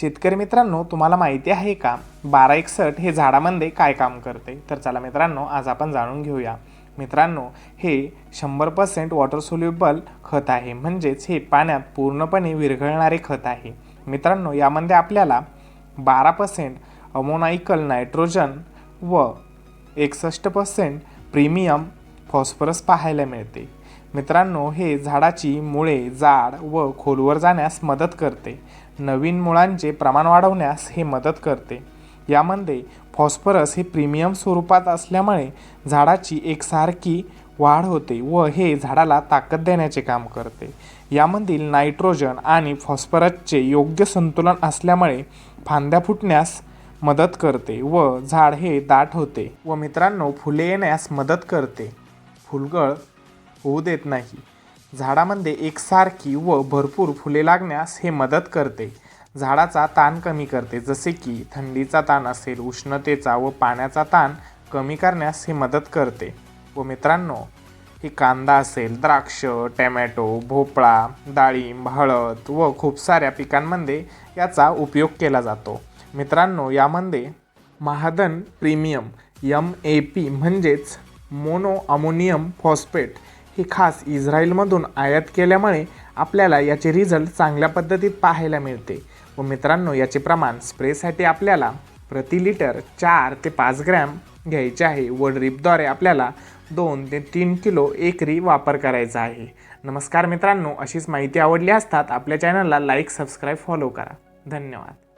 शेतकरी मित्रांनो तुम्हाला माहिती आहे का? बारा एकसठ हे झाडामध्ये काय काम करते? तर चला मित्रांनो आज आपण जाणून घेऊया. मित्रांनो हे शंभर पर्सेंट वॉटर सोल्युबल खत आहे. म्हणजेच हे पाण्यात पूर्णपणे विरघळणारे खत आहे. मित्रांनो यामध्ये आपल्याला बारा पर्सेंट अमोनायकल नायट्रोजन व एकसष्ट पर्सेंट प्रीमियम फॉस्फरस पाहायला मिळते. मित्रांनो हे झाडाची मुळे जाड व खोलवर जाण्यास मदत करते. नवीन मुळांचे प्रमाण वाढवण्यास हे मदत करते. यामध्ये फॉस्फरस हे प्रीमियम स्वरूपात असल्यामुळे झाडाची एकसारखी वाढ होते व हे झाडाला ताकद देण्याचे काम करते. यामधील नायट्रोजन आणि फॉस्फरसचे योग्य संतुलन असल्यामुळे फांद्या फुटण्यास मदत करते व झाड हे दाट होते. व मित्रांनो फुले येण्यास मदत करते. फुलगळ होऊ देत नाही. झाडामध्ये एकसारखी व भरपूर फुले लागण्यास हे मदत करते. झाडाचा ताण कमी करते जसे की थंडीचा ताण असेल उष्णतेचा व पाण्याचा ताण कमी करण्यास हे मदत करते. व मित्रांनो ही कांदा असेल द्राक्ष टॅमॅटो भोपळा डाळिंब हळद व खूप साऱ्या पिकांमध्ये याचा उपयोग केला जातो. मित्रांनो यामध्ये Mahadhan premium M A P म्हणजेच मोनो अमोनियम फॉस्फेट हे खास इस्रायलमधून आयात केल्यामुळे आपल्याला याचे रिझल्ट चांगल्या पद्धतीत पाहायला मिळते. व मित्रांनो याचे प्रमाण स्प्रेसाठी आपल्याला प्रति लिटर चार ते पाच ग्रॅम घ्यायचे आहे. व ड्रीपद्वारे आपल्याला दोन ते तीन किलो एकरी वापर करायचा आहे. नमस्कार मित्रांनो अशीच माहिती आवडली असतात आपल्या चॅनलला लाईक सबस्क्राईब फॉलो करा. धन्यवाद.